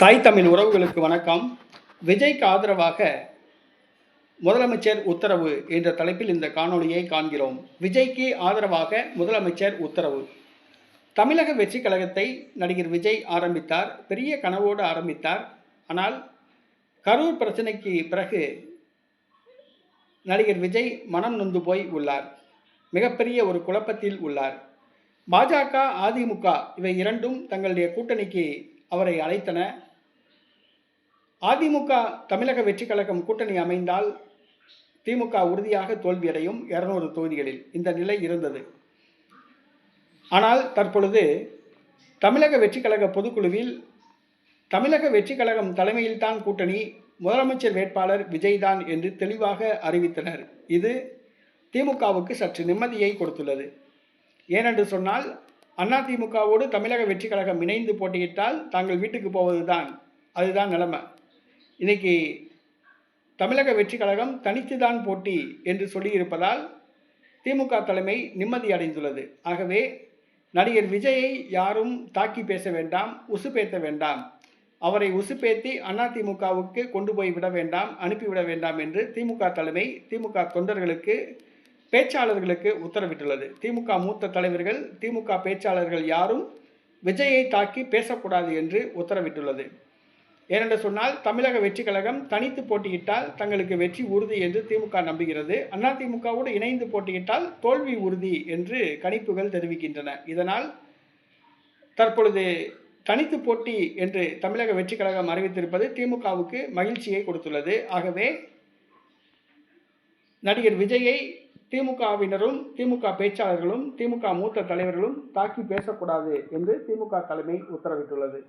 தாய் தமிழ் உறவுகளுக்கு வணக்கம். விஜய்க்கு ஆதரவாக முதலமைச்சர் உத்தரவு என்ற தலைப்பில் இந்த காணொளியை காண்கிறோம். விஜய்க்கு ஆதரவாக முதலமைச்சர் உத்தரவு. தமிழக வெற்றி கழகத்தை நடிகர் விஜய் ஆரம்பித்தார். பெரிய கனவோடு ஆரம்பித்தார். ஆனால் கரூர் பிரச்சனைக்கு பிறகு நடிகர் விஜய் மனம் நொந்து போய் உள்ளார். மிகப்பெரிய ஒரு குழப்பத்தில் உள்ளார். பாஜக அதிமுக இவை இரண்டும் தங்களுடைய கூட்டணிக்கு அவரை அழைத்தன. அதிமுக தமிழக வெற்றி கழகம் கூட்டணி அமைந்தால் திமுக உறுதியாக தோல்வியடையும் இருநூறு தொகுதிகளில். இந்த நிலை இருந்தது. ஆனால் தற்பொழுது தமிழக வெற்றி கழக பொதுக்குழுவில் தமிழக வெற்றி கழகம் தலைமையில்தான் கூட்டணி முதலமைச்சர் வேட்பாளர் விஜய்தான் என்று தெளிவாக அறிவித்தனர். இது திமுகவுக்கு சற்று நிம்மதியை கொடுத்துள்ளது. ஏனென்று சொன்னால் அதிமுகவோடு தமிழக வெற்றி கழகம் இணைந்து போட்டியிட்டால் தாங்கள் வீட்டுக்கு போவதுதான் அதுதான் நிலைமை. இன்னைக்கு தமிழக வெற்றி கழகம் தனித்துதான் போட்டி என்று சொல்லியிருப்பதால் திமுக தலைமை நிம்மதி அடைந்துள்ளது. ஆகவே நடிகர் விஜயை யாரும் தாக்கி பேச வேண்டாம் உசுப்பேத்த வேண்டாம். அவரை உசுப்பேத்தி அதிமுகவுக்கு கொண்டு போய் விட வேண்டாம் அனுப்பிவிட வேண்டாம் என்று திமுக தலைமை திமுக தொண்டர்களுக்கு பேச்சாளர்களுக்கு உத்தரவிட்டுள்ளது. திமுக மூத்த தலைவர்கள் திமுக பேச்சாளர்கள் யாரும் விஜயை தாக்கி பேசக்கூடாது என்று உத்தரவிட்டுள்ளது. ஏனென்று சொன்னால் தமிழக வெற்றி கழகம் தனித்து போட்டியிட்டால் தங்களுக்கு வெற்றி உறுதி என்று திமுக நம்புகிறது. அதிமுகவோடு இணைந்து போட்டியிட்டால் தோல்வி உறுதி என்று கணிப்புகள் தெரிவிக்கின்றன. இதனால் தற்பொழுது தனித்து போட்டி என்று தமிழக வெற்றி கழகம் அறிவித்திருப்பது திமுகவுக்கு மகிழ்ச்சியை கொடுத்துள்ளது. ஆகவே நடிகர் விஜயை திமுகவினரும் திமுக பேச்சாளர்களும் திமுக மூத்த தலைவர்களும் தாக்கி பேசக்கூடாது என்று திமுக தலைமை உத்தரவிட்டுள்ளது.